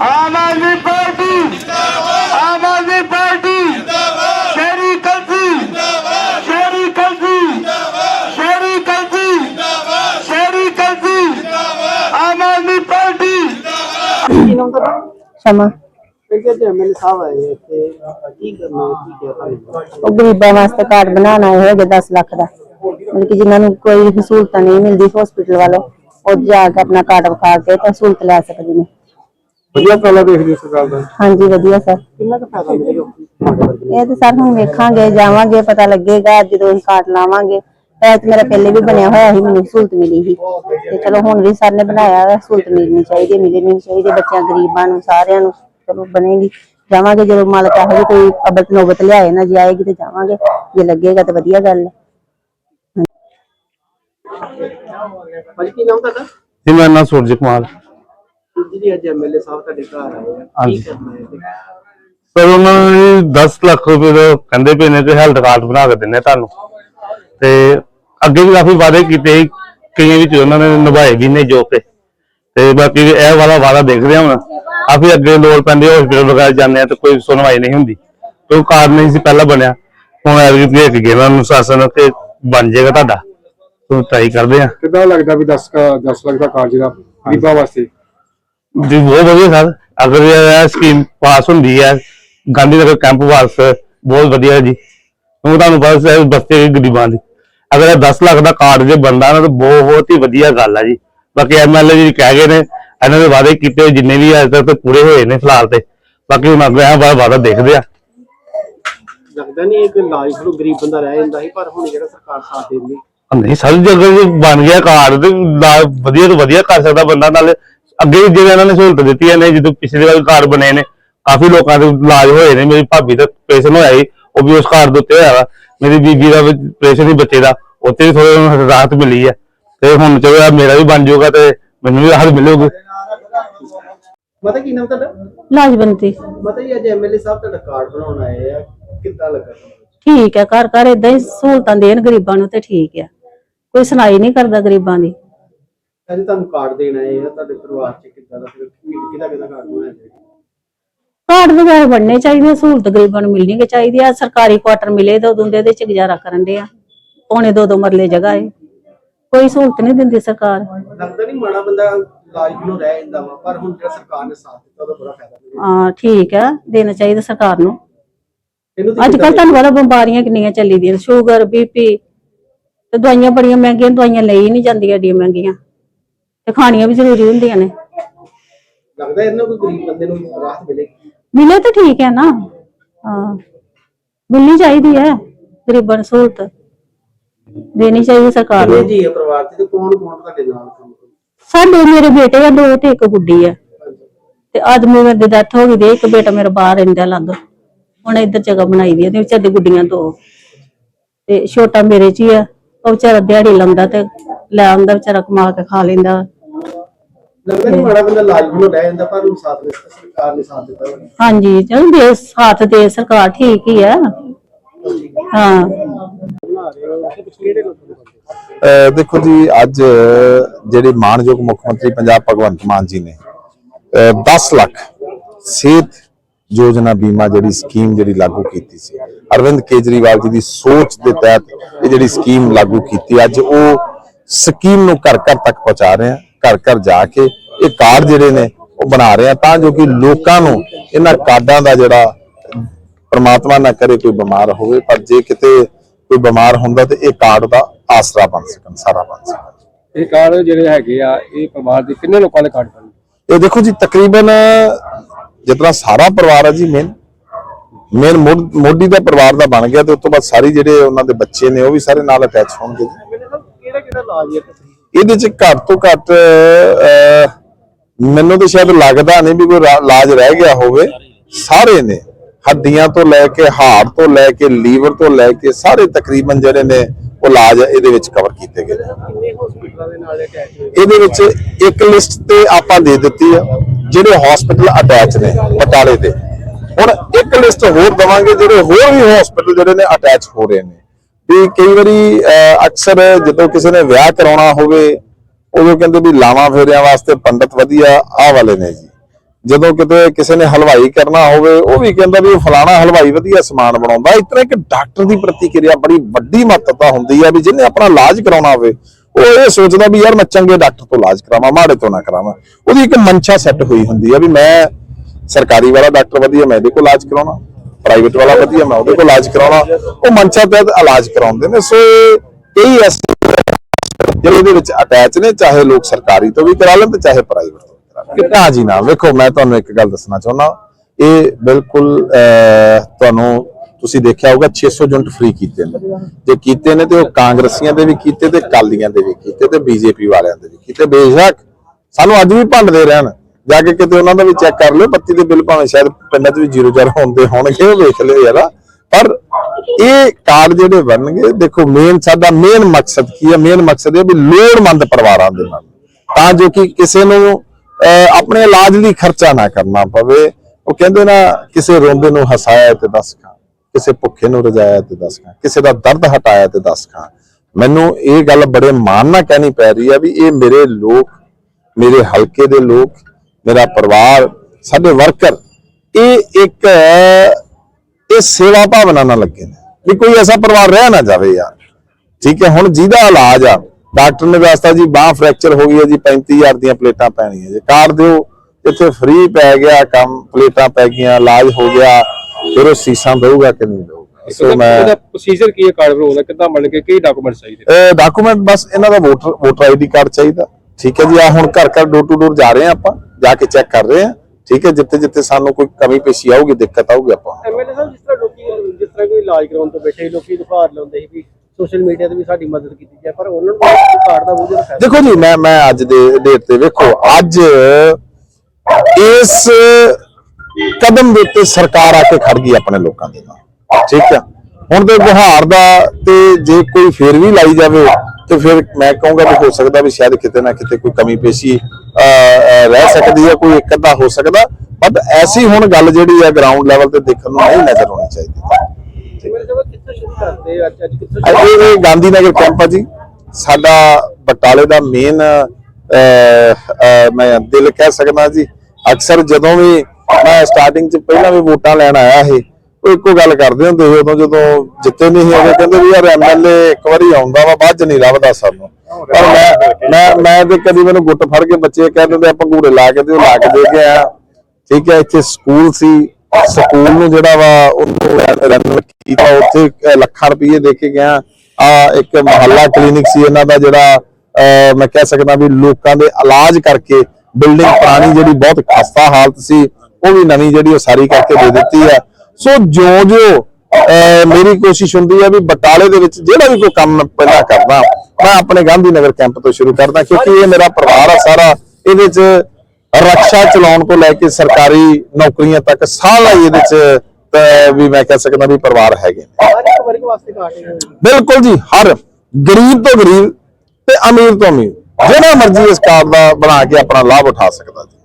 Aam Aadmi party Aam Aadmi party ਸ਼ਹਿਰੀ ਕਲਸੀ ਸ਼ਹਿਰੀ ਕਲਸੀ ਸ਼ਹਿਰੀ ਕਲਸੀ ਸ਼ਹਿਰੀ ਕਲਸੀ ਆਮ ਆਦਮੀ ਪਾਰਟੀ। ਤੁਹਾਡਾ ਸਮਾਂ ਉਹ ਗਰੀਬਾਂ ਵਾਸਤੇ ਕਾਰਡ ਬਣਾਉਣਾ ਹੈ ਹੈਗਾ 10 ਲੱਖ ਦਾ। ਮਤਲਬ ਕਿ ਜਿਨ੍ਹਾਂ ਨੂੰ ਕੋਈ ਸਹੂਲਤਾਂ ਨਹੀਂ ਮਿਲਦੀ ਹਸਪੀਟਲ ਵੱਲੋਂ ਉਹ ਜਾ ਕੇ ਆਪਣਾ ਕਾਰਡ ਵਿਖਾ ਕੇ ਤਾਂ ਸਹੂਲਤ ਲੈ ਸਕਦੇ ਨੇ। ਵਧੀਆ ਪਹਿਲਾਂ ਦੇਖਦੇ ਸਰਕਾਰ ਦਾ? ਹਾਂਜੀ ਵਧੀਆ ਸਰ। ਕਿੰਨਾ ਕੁ ਫਾਇਦਾ ਮਿਲੇਗਾ? ਇਹ ਤਾਂ ਸਰ ਹੁਣ ਵੇਖਾਂਗੇ ਜਾਵਾਂਗੇ ਪਤਾ ਲੱਗੇਗਾ ਜਦੋਂ ਅਸੀਂ ਕਾਰਡ ਲਾਵਾਂਗੇ। ਇਹ ਤਾਂ ਮੇਰਾ ਪਹਿਲੇ ਵੀ ਬਣਿਆ ਹੋਇਆ ਸੀ ਮੈਨੂੰ ਸਹੂਲਤ ਮਿਲੀ ਸੀ। ਤੇ ਚਲੋ ਹੁਣ ਵੀ ਸਰ ਨੇ ਬਣਾਇਆ ਹੈ, ਸਹੂਲਤ ਮਿਲਣੀ ਚਾਹੀਦੀ ਹੈ, ਮਿਲਣੀ ਚਾਹੀਦੀ ਹੈ ਬੱਚਿਆਂ ਗਰੀਬਾਂ ਨੂੰ ਸਾਰਿਆਂ ਨੂੰ ਚਲੋ ਬਣੇਗੀ। ਜਾਵਾਂਗੇ ਜਦੋਂ ਮਾਲਕ ਇਹੋ ਜਿਹੀ ਕੋਈ ਅਬਤ ਨੋਬਤ ਲਿਆਏ ਨਾ ਜੇ ਆਏਗੀ ਤੇ ਜਾਵਾਂਗੇ ਜੇ ਲੱਗੇਗਾ ਤਾਂ ਵਧੀਆ ਗੱਲ ਹੈ। ਭਾਜੀ ਕੀ ਨਾਮ ਤੁਹਾਡਾ? ਜੀ ਮੇਰਾ ਨਾਮ ਸੂਰਜ ਕੁਮਾਰ। ਜੀ ਅੱਜ ਐਮਐਲਏ ਸਾਹਿਬ ਤੁਹਾਡੇ ਘਰ ਆਏ ਆ। ਕੀ ਹਾਂਜੀ। ਕਰਨਾ ਹੈ? ਇੱਥੇ? ਸਰ ਉਹਨਾਂ ਨੇ 10 ਲੱਖ ਰੁਪਏ ਦਾ ਕਹਿੰਦੇ ਪਏ ਨੇ ਕਿ ਹੈਲਥ ਕਾਰਡ ਬਣਾ ਕੇ ਦਿੰਨੇ ਤੁਹਾਨੂੰ। ਤੇ ਅੱਗੇ ਵੀ ਕਾਫੀ ਵਾਅਦੇ ਕੀਤੇ ਸੀ, ਕਈਆਂ ਵਿੱਚ ਉਹਨਾਂ ਨੇ ਨਿਭਾਏ ਵੀ ਨੇ ਜੋ ਕਿ। ਤੇ ਬਾਕੀ ਇਹ ਵਾਲਾ ਵਾਅਦਾ ਦੇਖਦੇ ਹਾਂ ਹੁਣ। ਕਾਫੀ ਅੱਗੇ ਲੋੜ ਪੈਂਦੀ ਹਸਪੀਟਲ ਵਗੈਰਾ ਜਾਂਦੇ ਆ ਤੇ ਕੋਈ ਸੁਣਵਾਈ ਨਹੀਂ ਹੁੰਦੀ। ਕਾਰਡ ਨਹੀਂ ਸੀ ਪਹਿਲਾਂ ਬਣਿਆ। ਹੁਣ ਐਵੇਂ ਭੇਜ ਕੇ ਉਹਨਾਂ ਨੂੰ ਸ਼ਾਸਨ ਤੇ ਬਣ ਜਾਏਗਾ ਤੁਹਾਡਾ। ਤੋਂ ਟਰਾਈ ਕਰਦੇ ਆ। ਕਿੱਦਾਂ ਲੱਗਦਾ ਵੀ 10 ਕਾ 10 ਲੱਖ ਦਾ ਕਾਰਜ ਦਾ ਗਰੀਬਾਂ ਵਾਸਤੇ? ਜੀ ਬਹੁਤ ਵਧੀਆ ਸਰ। ਅਗਰ ਇਹ ਸਕੀਮ ਪਾਸ ਹੁੰਦੀ ਹੈ ਗਾਂਧੀ ਨਗਰ ਕੈਂਪ ਵਾਸ ਬਹੁਤ ਵਧੀਆ ਹੈ ਜੀ। ਉਹ ਤੁਹਾਨੂੰ ਬਸ ਇਹ ਬਸਤੇ ਗਰੀਬਾਂ ਦੀ। ਅਗਰ ਇਹ 10 ਲੱਖ ਦਾ ਕਾਰਡ ਜੇ ਬਣਦਾ ਨਾ ਤਾਂ ਬਹੁਤ ਹੀ ਵਧੀਆ ਗੱਲ ਹੈ ਜੀ। ਬਾਕੀ ਐਮਐਲਏ ਜੀ ਕਹਿ ਗਏ ਨੇ ਇਹਨਾਂ ਦੇ ਵਾਅਦੇ ਕੀਤੇ ਜਿੰਨੇ ਵੀ ਅਜੇ ਤੱਕ ਪੂਰੇ ਹੋਏ ਨੇ ਫਿਲਹਾਲ ਤੇ। ਬਾਕੀ ਹੁਣ ਅੱਗੇ ਇਹ ਵਾਅਦਾ ਦੇਖਦੇ ਆ। ਲੱਗਦਾ ਨਹੀਂ ਇੱਕ ਲਾਜ ਨੂੰ ਗਰੀਬ ਬੰਦਾ ਰਹਿ ਜਾਂਦਾ ਸੀ ਪਰ ਹੁਣ ਜਿਹੜਾ ਸਰਕਾਰ ਸਾਥ ਦਿੰਦੀ ਨਹੀਂ ਸਰ ਜੇ ਅਗਰ ਬਣ ਗਿਆ ਕਾਰਡ ਤੇ ਵਧੀਆ ਤੋਂ ਵਧੀਆ ਕਰ ਸਕਦਾ ਬੰਦਾ ਨਾਲੇ ਅੱਗੇ ਵੀ ਜਿਵੇਂ ਇਹਨਾਂ ਨੇ ਸਹੂਲਤ ਦਿੱਤੀ ਨੇ ਜਦੋਂ ਪਿਛਲੇ ਵਾਰ ਕਾਰਡ ਬਣੇ ਨੇ ਕਾਫੀ ਲੋਕਾਂ ਦੇ ਇਲਾਜ ਹੋਏ ਨੇ। ਮੇਰੀ ਭਾਬੀ ਦਾ ਆਪਰੇਸ਼ਨ ਹੋਇਆ ਸੀ ਉਹ ਵੀ ਉਸ ਕਾਰਡ ਦੇ ਉੱਤੇ ਹੋਇਆ ਵਾ। ਮੇਰੀ ਬੀਬੀ ਦਾ ਆਪਰੇਸ਼ਨ ਹੀ ਬੱਚੇ ਦਾ ਉੱਥੇ ਵੀ ਥੋੜੀ ਰਾਹਤ ਮਿਲੀ ਹੈ ਤੇ ਹੁਣ ਚਲੋ ਮੇਰਾ ਵੀ ਬਣ ਜਾਊਗਾ ਤੇ ਮੈਨੂੰ ਵੀ ਰਾਹਤ ਮਿਲੂਗੀ। ਪਤਾ ਕੀ ਨਾਮ ਤੁਹਾਡਾ? ਲਾਜਵੰਤੀ। ਪਤਾ ਜੀ ਅੱਜ ਐਮਐਲਏ ਸਾਹਿਬ ਤੁਹਾਡਾ ਕਾਰਡ ਬਣਾਉਣ ਆਏ ਆ। ਕਿੱਦਾਂ ਲੱਗਾ? ਠੀਕ ਹੈ ਘਰ ਘਰ ਇਦਾਂ ਹੀ ਸਹੂਲਤਾਂ ਦੇਣ ਗਰੀਬਾਂ ਨੂੰ ਤੇ ਠੀਕ ਹੈ। ਕੋਈ ਸੁਣਾਈ ਨਹੀਂ ਕਰਦਾ ਗਰੀਬਾਂ ਦੀ। ਅੱਜ ਤੁਹਾਨੂੰ ਕਾਰਡ ਦੇਣ ਆ ਤੁਹਾਡੇ ਪਰਿਵਾਰ ਚ ਕਿੱਦਾਂ ਦਾ ਫਿਰ ਕਿਹਦਾ ਕਿਹਦਾ ਕਾਰਡ ਬਣਾਇਆ ਜਾਏਗਾ ਕਾਰਡ ਵਗੈਰਾ ਬਣਨੇ ਚਾਹੀਦੇ ਆ, ਸਹੂਲਤ ਗਰੀਬਾਂ ਨੂੰ ਮਿਲਣੀ ਚਾਹੀਦੀ ਆ ਸਰਕਾਰੀ ਕੁਆਟਰ ਮਿਲੇ ਤਾਂ ਉਦੋਂ ਦੇ ਇਹਦੇ ਚ ਗੁਜ਼ਾਰਾ ਕਰਨ ਦੇ ਆ। ਪੌਣੇ ਦੋ ਦੋ ਮਰਲੇ ਜਗ੍ਹਾ ਏ। ਕੋਈ ਸਹੂਲਤ ਨਹੀਂ ਦਿੰਦੀ ਸਰਕਾਰ। ਲੱਗਦਾ ਨਹੀਂ ਮਾੜਾ ਬੰਦਾ ਲਾਜ ਨੂੰ ਰਹਿ ਜਾਂਦਾ ਵਾ ਪਰ ਹੁਣ ਜਿਹੜਾ ਸਰਕਾਰ ਨੇ ਸਾਥ ਦਿੱਤਾ ਉਹਦਾ ਬੜਾ ਫਾਇਦਾ ਮਿਲਿਆ। ਹਾਂ ਠੀਕ ਹੈ ਦੇਣਾ ਚਾਹੀਦਾ ਸਰਕਾਰ ਨੂੰ। ਇਹਨੂੰ ਤੁਸੀਂ ਅੱਜ ਕੱਲ ਤੁਹਾਨੂੰ ਪਤਾ ਬਿਮਾਰੀਆਂ ਕਿੰਨੀਆਂ ਚੱਲੀ ਦੀਆਂ ਸ਼ੂਗਰ ਬੀਪੀ ਤੇ ਦਵਾਈਆਂ ਬੜੀਆਂ ਮਹਿੰਗੀਆਂ ਦਵਾਈਆਂ ਲਈ ਨਹੀਂ ਜਾਂਦੀਆਂ ਏਡੀਆਂ ਮਹਿੰਗੀਆਂ। ਤੇ ਖਾਣੀਆਂ ਵੀ ਜ਼ਰੂਰੀ ਹੁੰਦੀਆਂ ਨੇ। ਲੱਗਦਾ ਇਹਨਾਂ ਕੋਈ ਗਰੀਬ ਬੰਦੇ ਨੂੰ ਰਾਹਤ ਮਿਲੇਗੀ ਮਿਲੇ ਤਾਂ ਠੀਕ ਹੈ ਨਾ। ਹਾਂ। ਮਿਲਣੀ ਚਾਹੀਦੀ ਹੈ ਗਰੀਬਾਂ ਨੂੰ ਸਹੂਲਤ। ਦੇਣੀ ਚਾਹੀਦੀ ਸਰਕਾਰ ਕਿੰਨੇ ਨੂੰ ਜੀ ਹੈ ਪਰਿਵਾਰ ਚ ਤੇ ਕੌਣ ਕੌਣ ਤੁਹਾਡੇ ਨਾਲ ਕੰਮ ਕਰਦਾ? ਸਾਡੇ ਮੇਰੇ ਬੇਟੇ ਆ ਦੋ ਤੇ ਇੱਕ ਗੁੱਡੀ ਆ। ਤੇ ਅੱਜ ਮੇਰੇ ਦੀ ਡੈਥ ਹੋ ਗਈ ਤੇ ਇੱਕ ਬੇਟਾ ਮੇਰਾ ਬਾਹਰ ਰਹਿੰਦਾ ਲੱਗ ਹੁਣ ਇੱਧਰ ਜਗ੍ਹਾ ਬਣਾਈ ਦੀ ਆ ਤੇ ਵਿਚਾਰੇ ਦੀ ਗੁੱਡੀਆਂ ਦੋ। ਤੇ ਛੋਟਾ ਮੇਰੇ ਚ ਹੀ ਆ ਉਹ ਵਿਚਾਰਾ ਦਿਹਾੜੀ ਲਾਉਂਦਾ ਤੇ ਲੈ ਆਉਂਦਾ ਵਿਚਾਰਾ ਕਮਾ ਕੇ ਖਾ ਲੈਂਦਾ। ਲੱਗਦਾ ਨਹੀਂ ਮਾੜਾ ਬੰਦਾ ਲਾਜ ਨੂੰ ਰਹਿ ਜਾਂਦਾ ਪਰ ਉਹ ਸਾਥ ਦਿੱਤਾ ਸਰਕਾਰ ਨੇ ਸਾਥ ਦਿੱਤਾ ਵਾ। ਹਾਂਜੀ ਚਲ ਦੇ ਸਾਥ ਦੇ ਸਰਕਾਰ ਠੀਕ ਹੀ ਆ। ਹਾਂ। ਅਹ ਦੇਖੋ ਜੀ ਅੱਜ ਜਿਹੜੇ ਮਾਨਯੋਗ ਮੁੱਖ ਮੰਤਰੀ ਪੰਜਾਬ ਭਗਵੰਤ ਮਾਨ ਜੀ ਨੇ ਅਹ 10 ਲੱਖ ਸਿਹਤ ਯੋਜਨਾ ਬੀਮਾ ਜਿਹੜੀ ਸਕੀਮ ਜਿਹੜੀ ਲਾਗੂ ਕੀਤੀ ਸੀ ਅਰਵਿੰਦ ਕੇਜਰੀਵਾਲ ਜੀ ਦੀ ਸੋਚ ਦੇ ਤਹਿਤ ਇਹ ਜਿਹੜੀ ਸਕੀਮ ਲਾਗੂ ਕੀਤੀ ਅੱਜ ਉਹ ਸਕੀਮ ਨੂੰ ਘਰ ਘਰ ਤੱਕ ਪਹੁੰਚਾ ਰਹੇ ਆ ਘਰ ਘਰ ਜਾ ਕੇ ਇਹ ਕਾਰਡ ਜਿਹੜੇ ਨੇ ਉਹ ਬਣਾ ਰਹੇ ਆ ਤਾਂ ਜੋ ਕਿ ਲੋਕਾਂ ਨੂੰ ਇਹਨਾਂ ਕਾਰਡਾਂ ਦਾ ਜਿਹੜਾ ਪ੍ਰਮਾਤਮਾ ਨਾ ਕਰੇ ਕੋਈ ਬਿਮਾਰ ਹੋਵੇ ਪਰ ਜੇ ਕਿਤੇ ਕੋਈ ਬਿਮਾਰ ਹੁੰਦਾ ਤੇ ਇਹ ਕਾਰਡ ਦਾ ਆਸਰਾ ਬਣ ਸਕਣ ਸਾਰਾ ਬਣ ਸਕਣ। ਇਹ ਕਾਰਡ ਜਿਹੜੇ ਹੈਗੇ ਆ ਇਹ ਪਰਿਵਾਰ ਦੇ ਕਿੰਨੇ ਲੋਕਾਂ ਦੇ ਕਾਰਡ ਬਣ ਇਹ ਦੇਖੋ ਜੀ ਤਕਰੀਬਨ ਜਿਤਨਾ ਸਾਰਾ ਪਰਿਵਾਰ ਹੈ ਜੀ ਮੇਨ ਮੇਨ ਮੋਢੀ ਦਾ ਪਰਿਵਾਰ ਦਾ ਬਣ ਗਿਆ ਤੇ ਉਸ ਤੋਂ ਬਾਅਦ ਸਾਰੀ ਜਿਹੜੇ ਉਹਨਾਂ ਦੇ ਬੱਚੇ ਨੇ ਉਹ ਵੀ ਸਾਰੇ ਨਾਲ ਅਟੈਚ ਹੋਣਗੇ ਜੀ। ਹੈ ਇਹਦੇ ਚ ਘੱਟ ਤੋਂ ਘੱਟ ਮੈਨੂੰ ਤਾਂ ਸ਼ਾਇਦ ਲੱਗਦਾ ਨਹੀਂ ਵੀ ਕੋਈ ਇਲਾਜ ਰਹਿ ਗਿਆ ਹੋਵੇ। ਸਾਰੇ ਨੇ ਹੱਡੀਆਂ ਤੋਂ ਲੈ ਕੇ ਹਾਰਟ ਤੋਂ ਲੈ ਕੇ ਲੀਵਰ ਤੋਂ ਲੈ ਕੇ ਸਾਰੇ ਤਕਰੀਬਨ ਜਿਹੜੇ ਨੇ ਉਹ ਇਲਾਜ ਇਹਦੇ ਵਿੱਚ ਕਵਰ ਕੀਤੇ ਗਏ। ਇਹਦੇ ਵਿੱਚ ਇੱਕ ਲਿਸਟ ਤੇ ਆਪਾਂ ਦੇ ਦਿੱਤੀ ਆ ਜਿਹੜੇ ਹਸਪੀਟਲ ਅਟੈਚ ਨੇ ਬਟਾਲੇ ਦੇ। ਹੁਣ ਇੱਕ ਲਿਸਟ ਹੋਰ ਦਵਾਂਗੇ ਜਿਹੜੇ ਹੋਰ ਵੀ ਹਸਪੀਟਲ ਜਿਹੜੇ ਨੇ ਅਟੈਚ ਹੋ ਰਹੇ ਨੇ। ਵੀ ਕਈ ਵਾਰੀ ਅਹ, ਅਕਸਰ ਜਦੋਂ ਕਿਸੇ ਨੇ ਵਿਆਹ ਕਰਾਉਣਾ ਹੋਵੇ ਉਦੋਂ ਕਹਿੰਦੇ ਵੀ ਲਾਵਾਂ ਫੇਰਿਆਂ ਵਾਸਤੇ ਪੰਡਤ ਵਧੀਆ ਆਹ ਵਾਲੇ ਨੇ ਜੀ। ਜਦੋਂ ਕਿਤੇ ਕਿਸੇ ਨੇ ਹਲਵਾਈ ਕਰਨਾ ਹੋਵੇ ਉਹ ਵੀ ਕਹਿੰਦਾ ਵੀ ਫਲਾਣਾ ਹਲਵਾਈ ਵਧੀਆ ਸਮਾਨ ਬਣਾਉਂਦਾ। ਇਸ ਤਰ੍ਹਾਂ ਇੱਕ ਡਾਕਟਰ ਦੀ ਪ੍ਰਤੀਕਿਰਿਆ ਬੜੀ ਵੱਡੀ ਮਹੱਤਤਾ ਹੁੰਦੀ ਆ ਵੀ ਜਿਹਨੇ ਆਪਣਾ ਇਲਾਜ ਕਰਾਉਣਾ ਹੋਵੇ ਉਹ ਇਹ ਸੋਚਦਾ ਵੀ ਯਾਰ ਮੈਂ ਚੰਗੇ ਡਾਕਟਰ ਤੋਂ ਇਲਾਜ ਕਰਾਵਾਂ ਮਾੜੇ ਤੋਂ ਨਾ ਕਰਾਵਾਂ। ਉਹਦੀ ਇੱਕ ਮਨਸ਼ਾ ਸੈੱਟ ਹੋਈ ਹੁੰਦੀ ਆ ਵੀ ਮੈਂ ਸਰਕਾਰੀ ਵਾਲਾ ਡਾਕਟਰ ਵਧੀਆ ਮੈਂ ਇਹਦੇ ਕੋਲ ਇਲਾਜ ਕਰਾਉਣਾ। ਪ੍ਰਾਈਵੇਟ ਵਾਲਾ ਵਧੀਆ ਮੈਂ ਉਹਦੇ ਕੋਲ ਇਲਾਜ ਕਰਾਉਣਾ। ਉਹ ਮਨਸ਼ਾ ਤਹਿਤ ਇਲਾਜ ਕਰਾਉਂਦੇ ਨੇ ਸੋ ਕਈ ਐਸੇ ਜਿਹੜੇ ਇਹਦੇ ਵਿੱਚ ਅਟੈਚ ਨੇ ਚਾਹੇ ਲੋਕ ਸਰਕਾਰੀ ਤੋਂ ਵੀ ਕਰਾ ਲੈਣ ਤੇ ਚਾਹੇ ਪ੍ਰਾਈਵੇਟ ਤੋਂ ਕਰਾ ਲੈਣ। ਨਾ ਜੀ ਨਾ ਵੇਖੋ ਮੈਂ ਤੁਹਾਨੂੰ ਇੱਕ ਗੱਲ ਦੱਸਣਾ ਚਾਹੁੰਦਾ। ਇਹ ਬਿਲਕੁਲ ਤੁਹਾਨੂੰ ਤੁਸੀਂ ਦੇਖਿਆ ਹੋਊਗਾ 600 ਯੂਨਿਟ ਫ੍ਰੀ ਕੀਤੇ ਨੇ। ਜੇ ਕੀਤੇ ਨੇ ਤੇ ਉਹ ਕਾਂਗਰਸੀਆਂ ਦੇ ਵੀ ਕੀਤੇ ਤੇ ਕਾਲੀਆਂ ਦੇ ਵੀ ਕੀਤੇ ਤੇ ਬੀਜੇਪੀ ਵਾਲਿਆਂ ਦੇ ਵੀ ਕੀਤੇ। ਬੇਸ਼ੱਕ ਸਾਨੂੰ ਅੱਜ ਵੀ ਭੰਡਦੇ ਰਹਿਣ। ਜਾ ਕੇ ਕਿਤੇ ਉਹਨਾਂ ਦਾ ਵੀ ਚੈੱਕ ਕਰ ਲਿਓ ਬੱਤੀ ਦੇ ਬਿੱਲ ਭਾਵੇਂ ਸ਼ਾਇਦ ਪਿੰਡਾਂ 'ਚ ਵੀ ਜ਼ੀਰੋ ਜ਼ੀਰੋ ਹੁੰਦੇ ਹੋਣਗੇ, ਉਹ ਵੇਖ ਲਿਓ ਯਾਰਾ। ਪਰ ਇਹ ਕਾਰਡ ਜਿਹੜੇ ਬਣਨਗੇ, ਦੇਖੋ ਮੇਨ ਸਾਡਾ ਮੇਨ ਮਕਸਦ ਕੀ ਹੈ? ਮੇਨ ਮਕਸਦ ਇਹ ਵੀ ਲੋੜਵੰਦ ਪਰਿਵਾਰਾਂ ਦੇ ਨਾਲ। ਤਾਂ ਜੋ ਕਿ ਕਿਸੇ ਨੂੰ ਆਪਣੇ ਇਲਾਜ ਲਈ ਖਰਚਾ ਨਾ ਕਰਨਾ ਪਵੇ। ਉਹ ਕਹਿੰਦੇ ਨਾ, ਕਿਸੇ ਰੋਂਦੇ ਨੂੰ ਹਸਾਇਆ ਤੇ ਦੱਸ ਖਾਂ, ਕਿਸੇ ਭੁੱਖੇ ਨੂੰ ਰਜਾਇਆ ਤੇ ਦੱਸ ਖਾਂ, ਕਿਸੇ ਦਾ ਦਰਦ ਹਟਾਇਆ ਤੇ ਦੱਸ ਖਾਂ। ਮੈਨੂੰ ਇਹ ਗੱਲ ਬੜੇ ਮਾਣ ਨਾਲ ਕਹਿਣੀ ਪੈ ਰਹੀ ਹੈ ਵੀ ਇਹ ਮੇਰੇ ਲੋਕ, ਮੇਰੇ ਹਲਕੇ ਦੇ ਲੋਕ ਮੇਰਾ ਪਰਿਵਾਰ ਸਾਡੇ ਵਰਕਰ ਇਹ ਇੱਕ ਇਹ ਸੇਵਾ ਭਾਵਨਾ ਨਾਲ ਲੱਗੇ ਨੇ ਵੀ ਕੋਈ ਐਸਾ ਪਰਿਵਾਰ ਰਹਿ ਨਾ ਜਾਵੇ ਯਾਰ। ਠੀਕ ਹੈ ਹੁਣ ਜਿਹਦਾ ਇਲਾਜ ਆ ਡਾਕਟਰ ਨੇ ਦੱਸਤਾ ਜੀ ਬਾਹ ਫ੍ਰੈਕਚਰ ਹੋ ਗਈ ਹੈ ਜੀ 35000 ਦੀਆਂ ਪਲੇਟਾਂ ਪੈਣੀਆਂ ਜੀ। ਕਾਰਡ ਦਿਓ ਇੱਥੇ ਫ੍ਰੀ ਪੈ ਗਿਆ ਕੰਮ ਪਲੇਟਾਂ ਪੈ ਗਈਆਂ ਇਲਾਜ ਹੋ ਗਿਆ ਫਿਰ ਉਹ ਸੀਸਾਂ ਦਊਗਾ ਕਿ ਨਹੀਂ ਦਊਗਾ। ਸੋ ਮੈਂ ਪ੍ਰੋਸੀਜਰ ਕੀ ਹੈ ਕਾਰਡ ਬਣਾਉਣ ਦਾ? ਕਿੱਦਾਂ ਬਣ ਕੇ ਕੀ ਡਾਕੂਮੈਂਟ ਚਾਹੀਦੇ? ਡਾਕੂਮੈਂਟ ਬਸ ਇਹਨਾਂ ਦਾ ਵੋਟਰ ਵੋਟਰ ਆਈਡੀ ਕਾਰਡ ਚਾਹੀਦਾ। ਠੀਕ ਹੈ ਜੀ ਆ ਹੁਣ ਘਰ ਘਰ ਡੋਰ ਟੂ ਡੋਰ ਜਾ ਰਹੇ ਆ ਆਪਾਂ। ਜਾ ਕੇ ਚੈੱਕ ਕਰ ਰਹੇ ਆ। ਠੀਕ ਹੈ ਜਿੱਥੇ ਜਿੱਥੇ ਸਾਨੂੰ ਕੋਈ ਕਮੀ ਪੇਸ਼ੀ ਆਊਗੀ ਦਿੱਕਤ ਆਊਗੀ ਆਪਾਂ। ਐਮਐਲਏ ਸਾਹਿਬ ਜਿਸ ਤਰ੍ਹਾਂ ਲੋਕੀ ਜਿਸ ਤਰ੍ਹਾਂ ਕੋਈ ਇਲਾਜ ਕਰਾਉਣ ਤੋਂ ਬੈਠੇ ਲੋਕੀ ਦੁਖਾਰ ਲਾਉਂਦੇ ਸੀ ਵੀ ਸੋਸ਼ਲ ਮੀਡੀਆ ਤੇ ਵੀ ਸਾਡੀ ਮਦਦ ਕੀਤੀ ਜਾਏ ਪਰ ਉਹਨਾਂ ਨੂੰ ਕਾਰਡ ਦਾ ਬੋਝ ਰੱਖਿਆ ਦੇਖੋ ਜੀ ਮੈਂ ਮੈਂ ਅੱਜ ਦੇ ਡੇਟ ਤੇ ਵੇਖੋ ਅੱਜ ਇਸ ਕਦਮ ਦੇ ਉੱਤੇ ਸਰਕਾਰ ਆ ਕੇ ਖੜ ਗਈ ਆਪਣੇ ਲੋਕਾਂ ਦੇ ਨਾਲ। ਠੀਕ ਹੈ ਹੁਣ ਤੇ ਗੁਹਾਰ ਦਾ ਤੇ ਜੇ ਕੋਈ ਫੇਰ ਵੀ ਲਾਈ ਜਾਵੇ ਤੇ ਫਿਰ ਮੈਂ ਕਹੂੰਗਾ ਵੀ ਹੋ ਸਕਦਾ ਵੀ ਸ਼ਾਇਦ ਕਿਤੇ ਨਾ ਕਿਤੇ ਕੋਈ ਕਮੀ ਪੇਸ਼ੀ ਰਹਿ ਸਕਦੀ ਹੈ, ਕੋਈ ਇੱਕ ਅੱਧਾ ਹੋ ਸਕਦਾ। ਬਟ ਐਸੀ ਹੁਣ ਗੱਲ ਜਿਹੜੀ ਹੈ ਗਰਾਊਂਡ ਲੈਵਲ ਤੇ ਦੇਖਣ ਨੂੰ ਨਹੀਂ ਨਜ਼ਰ ਆਉਣੀ ਚਾਹੀਦੀ। ਇਹ ਗਾਂਧੀ ਨਗਰ ਕੈਂਪ ਆ ਜੀ ਸਾਡਾ ਬਟਾਲੇ ਦਾ ਮੇਨ ਮੈਂ ਦਿਲ ਕਹਿ ਸਕਦਾ ਜੀ। ਅਕਸਰ ਜਦੋਂ ਵੀ ਮੈਂ ਸਟਾਰਟਿੰਗ ਚ ਪਹਿਲਾਂ ਵੀ ਵੋਟਾਂ ਲੈਣ ਆਇਆ ਸੀ ਉਹ ਇੱਕੋ ਗੱਲ ਕਰਦੇ ਹੁੰਦੇ ਸੀ ਉਦੋਂ ਜਦੋਂ ਜਿੱਤੇ ਨਹੀਂ ਸੀ ਕਹਿੰਦੇ ਵੀ ਯਾਰ ਐਮਐਲਏ ਇੱਕ ਵਾਰੀ ਆਉਂਦਾ ਵਾ, ਬਾਅਦ ਚ ਨਹੀਂ ਲੱਭਦਾ ਸਾਨੂੰ। ਪਰ ਮੈਂ ਮੈਂ ਮੈਂ ਤੇ ਕਦੀ ਮੈਨੂੰ ਗੁੱਟ ਫੜ ਕੇ ਬੱਚੇ ਕਹਿ ਦਿੰਦੇ, ਆਪਾਂ ਘੂੜੇ ਲਾ ਕੇ ਤੇ ਲਾ ਕੇ ਦੇ ਕੇ ਆਇਆ। ਠੀਕ ਹੈ, ਇੱਥੇ ਸਕੂਲ ਸੀ, ਸਕੂਲ ਨੂੰ ਜਿਹੜਾ ਵਾ ਉਹਨੂੰ ਰੈਨੋਵੇਟ ਕੀਤਾ, ਉੱਥੇ ਲੱਖਾਂ ਰੁਪਏ ਦੇ ਕੇ ਗਿਆ। ਆ ਇੱਕ ਮੁਹੱਲਾ ਕਲੀਨਿਕ ਸੀ, ਇਹਨਾਂ ਦਾ ਜਿਹੜਾ, ਅਹ, ਮੈਂ ਕਹਿ ਸਕਦਾ ਵੀ ਲੋਕਾਂ ਦੇ ਇਲਾਜ ਕਰਕੇ ਬਿਲਡਿੰਗ ਪੁਰਾਣੀ ਜਿਹੜੀ ਬਹੁਤ ਖਸਤਾ ਹਾਲਤ ਸੀ, ਉਹ ਵੀ ਨਵੀਂ ਜਿਹੜੀ ਉਹ ਸਾਰੀ ਕਰਕੇ ਦੇ ਦਿੱਤੀ ਆ। ਸੋ ਜਿਉਂ ਅਹ ਮੇਰੀ ਕੋਸ਼ਿਸ਼ ਹੁੰਦੀ ਹੈ ਵੀ ਬਟਾਲੇ ਦੇ ਵਿੱਚ ਜਿਹੜਾ ਵੀ ਕੋਈ ਕੰਮ ਪਹਿਲਾਂ ਕਰਦਾ ਮੈਂ ਆਪਣੇ ਗਾਂਧੀ ਨਗਰ ਕੈਂਪ ਤੋਂ ਸ਼ੁਰੂ ਕਰਦਾ ਕਿਉਂਕਿ ਇਹ ਮੇਰਾ ਪਰਿਵਾਰ ਆ ਸਾਰਾ। ਇਹਦੇ 'ਚ ਰੱਖਿਆ ਚਲਾਉਣ ਤੋਂ ਲੈ ਕੇ ਸਰਕਾਰੀ ਨੌਕਰੀਆਂ ਤੱਕ ਸਾਰਾ ਇਹਦੇ 'ਚ ਵੀ ਮੈਂ ਕਹਿ ਸਕਦਾ ਵੀ ਪਰਿਵਾਰ ਹੈਗੇ ਨੇ। ਬਿਲਕੁਲ ਜੀ ਹਰ ਗਰੀਬ ਤੋਂ ਗਰੀਬ ਤੇ ਅਮੀਰ ਤੋਂ ਅਮੀਰ ਜਿਹੜਾ ਮਰਜ਼ੀ ਇਸ ਕਾਰਡ ਦਾ ਬਣਾ ਕੇ ਆਪਣਾ ਲਾਭ ਉਠਾ ਸਕਦਾ ਜੀ।